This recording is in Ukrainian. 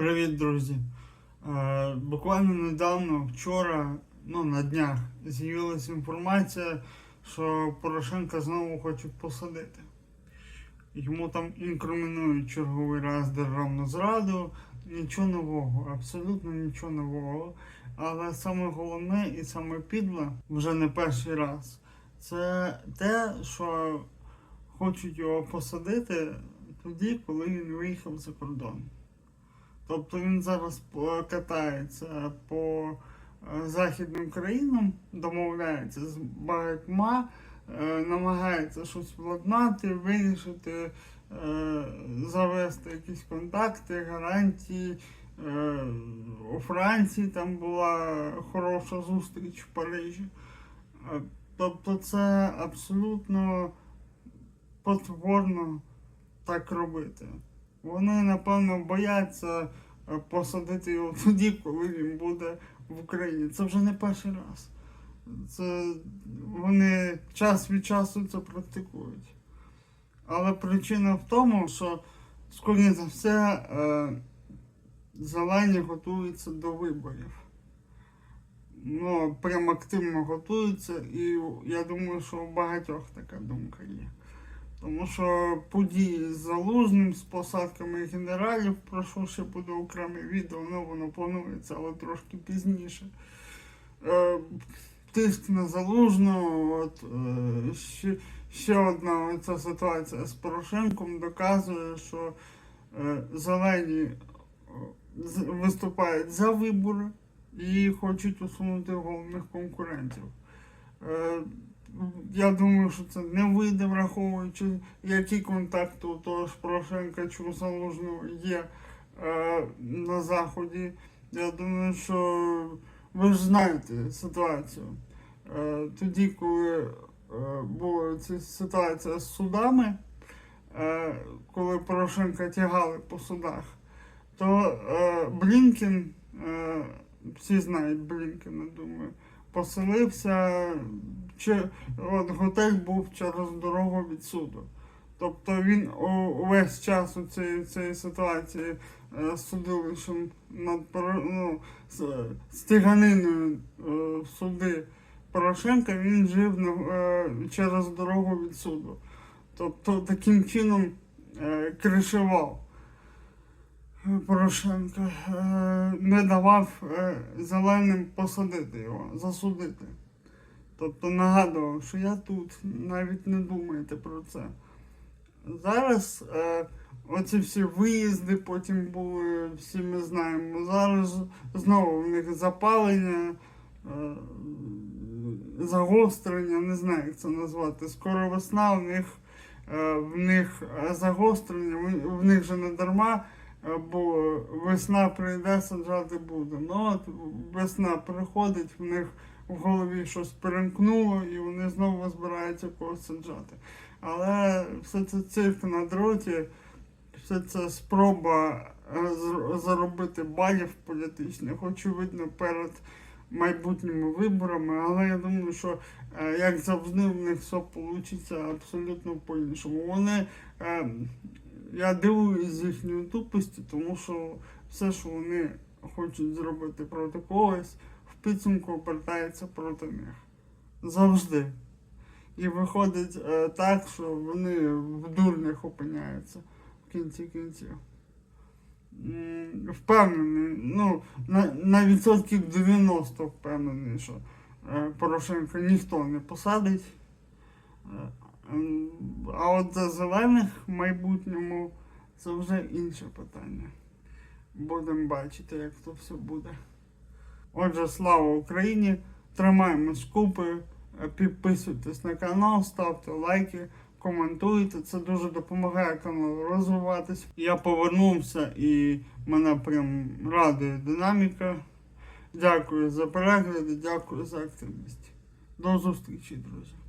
Привіт, друзі! Е, буквально недавно, вчора, ну на днях, з'явилася інформація, що Порошенка знову хочуть посадити. Йому там інкримінують черговий раз державну зраду. Нічого нового, абсолютно нічого нового. Але саме головне і саме підле, вже не перший раз, це те, що хочуть його посадити тоді, коли він виїхав за кордон. Тобто він зараз катається по е, західним країнам, домовляється з багатьма, е, намагається щось владнати, вирішити, е, завести якісь контакти, гарантії. У Франції там була хороша зустріч в Парижі. Тобто це абсолютно потворно так робити. Вони, напевно, бояться е, посадити його тоді, коли він буде в Україні. Це вже не перший раз. Це вони час від часу це практикують. Але причина в тому, що, скоріше за все, е, зелені готуються до виборів. Ну, прям активно готуються, і я думаю, що у багатьох така думка є. Тому що події з залужним, з посадками генералів, про що ще буде окреме відео, ну воно планується, але трошки пізніше. Е, тиск на залужну, от, е, ще, ще одна ця ситуація з Порошенком доказує, що е, зелені е, виступають за вибори і хочуть усунути головних конкурентів. Е, я думаю, що це не вийде, враховуючи, які контакти у того ж Порошенка чи Залужного є е, на Заході. Я думаю, що ви ж знаєте ситуацію. Е, тоді, коли е, була ця ситуація з судами, е, коли Порошенка тягали по судах, то е, Блінкін, е, всі знають Блінкіна, думаю, поселився, чи, от, готель був через дорогу від суду. Тобто він увесь час у цієї, цієї ситуації е, з судилищем над ну, тяганиною е, суди Порошенка він жив е, через дорогу від суду. Тобто таким чином кришував. Порошенка е, не давав е, зеленим посадити його, засудити. Тобто нагадував, що я тут, навіть не думайте про це. Зараз е, оці всі виїзди потім були, всі ми знаємо. Зараз знову в них запалення, загострення, не знаю, як це назвати. Скоро весна, в них, в них загострення, в них же не дарма. Бо весна прийде, саджати буде. Ну от весна приходить, в них в голові щось перемкнуло, і вони знову збираються когось саджати. Але все це цирк на дроті, все це спроба е, заробити балів політичних, очевидно, перед майбутніми виборами. Але я думаю, що е, як завжди в них все вийде абсолютно по-іншому. Вони. Е, Я дивуюсь з їхньої тупості, тому що все, що вони хочуть зробити проти когось, в підсумку обертається проти них. Завжди. І виходить е, так, що вони в дурнях опиняються в кінці кінців. Впевнений, ну, на, на відсотків 90 впевнений, що е, Порошенка ніхто не посадить. А от за зелених в майбутньому це вже інше питання. Будемо бачити, як то все буде. Отже, слава Україні! Тримаємось купи, підписуйтесь на канал, ставте лайки, коментуйте. Це дуже допомагає каналу розвиватись. Я повернувся і мене прям радує динаміка. Дякую за перегляди, дякую за активність. До зустрічі, друзі.